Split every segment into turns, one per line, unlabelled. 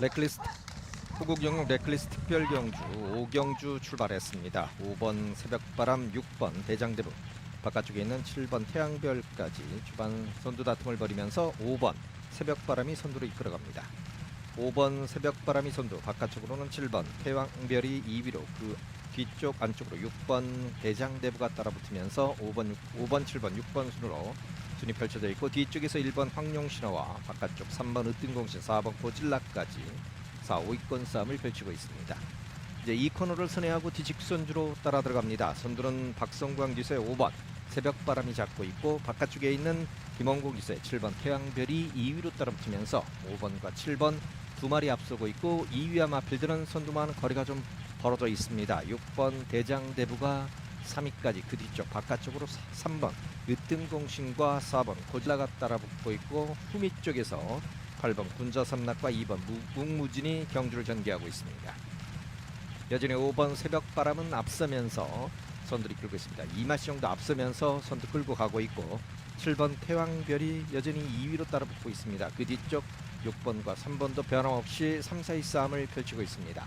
레클리스트 호국 영역 레클리스 특별 경주 5경주 출발했습니다. 5번 새벽바람 6번 대장대부 바깥쪽에 있는 7번 태양별까지 주반 선두 다툼을 벌이면서 5번 새벽바람이 선두로 이끌어갑니다. 5번 새벽바람이 선두 바깥쪽으로는 7번 태양별이 2위로 그 뒤쪽 안쪽으로 6번 대장대부가 따라붙으면서 5번 5번 7번 6번 순으로 순위 펼쳐져 있고 뒤쪽에서 1번 황룡신화와 바깥쪽 3번 으뜸공신 4번 고질라까지 4, 5위권 싸움을 펼치고 있습니다. 이제 이 코너를 선회하고 뒤직선주로 따라 들어갑니다. 선두는 박성광 기수의 5번 새벽바람이 잡고 있고 바깥쪽에 있는 김원국 기수의 7번 태양별이 2위로 따라붙으면서 5번과 7번 두 마리 앞서고 있고 2위와 맞필드는 선두만 거리가 좀 벌어져 있습니다. 6번 대장대부가 3위까지 그 뒤쪽 바깥쪽으로 3번 으뜸공신과 4번 고질라가 따라붙고 있고 후미 쪽에서 8번 군자삼락과 2번 묵무진이 경주를 전개하고 있습니다. 여전히 5번 새벽바람은 앞서면서 선두를 끌고 있습니다. 이마시형도 앞서면서 선두 끌고 가고 있고 7번 태왕별이 여전히 2위로 따라붙고 있습니다. 그 뒤쪽 6번과 3번도 변함없이 3, 4위 싸움을 펼치고 있습니다.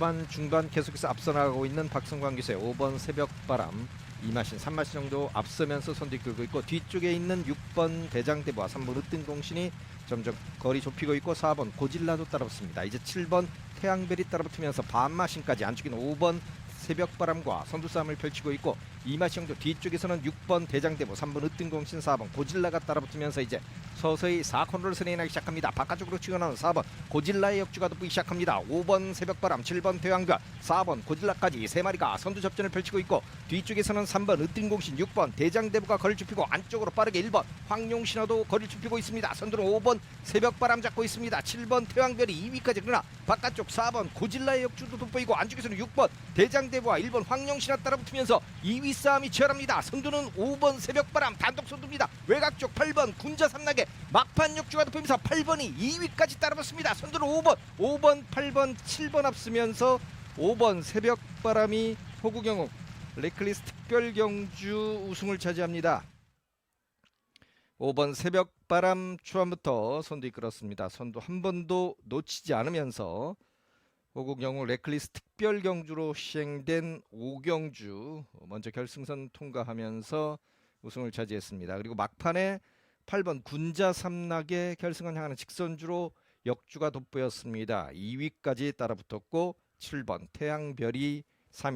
초반 중반 계속해서 앞서 나가고 있는 박성광 기수의 5번 새벽바람 이마신 3마신 정도 앞서면서 선두 끌고 있고 뒤쪽에 있는 6번 대장대부와 3번 으뜸공신이 점점 거리 좁히고 있고 4번 고질라도 따라붙습니다. 이제 7번 태양별이 따라붙으면서 반마신까지 안쪽에는 5번 새벽바람과 선두 싸움을 펼치고 있고 이마시 형도 뒤쪽에서는 6번 대장대부 3번 으뜸공신 4번 고질라가 따라붙으면서 이제 서서히 4코너를 선회하기 시작합니다. 바깥쪽으로 치고나온 4번 고질라의 역주가 돋보기 시작합니다. 5번 새벽바람 7번 태양별 4번 고질라까지 세 마리가 선두 접전을 펼치고 있고 뒤쪽에서는 3번 으뜸공신 6번 대장대부가 거리를 좁히고 안쪽으로 빠르게 1번 황룡신화도 거리를 좁히고 있습니다. 선두는 5번 새벽바람 잡고 있습니다. 7번 태양별이 2위까지 그러나 바깥쪽 4번 고질라의 역주도 돋보이고 안쪽에서는 6번 대장대부와 1번 황룡신화 따라붙으면서 2위 싸움이 치열합니다. 선두는 5번 새벽바람 단독 선두입니다. 외곽 쪽 8번 군자 삼락의 막판 역주가 돋보이면서 8번이 2위까지 따라붙습니다. 선두는 5번, 5번, 8번, 7번 앞서면서 5번 새벽바람이 호구경옥 레클리스 특별 경주 우승을 차지합니다. 5번 새벽바람 초반부터 선두 이끌었습니다. 선두 한 번도 놓치지 않으면서 호국 영웅 레클리스 특별 경주로 시행된 5경주 먼저 결승선 통과하면서 우승을 차지했습니다. 그리고 막판에 8번 군자 삼락의 결승을 향하는 직선주로 역주가 돋보였습니다. 2위까지 따라붙었고 7번 태양별이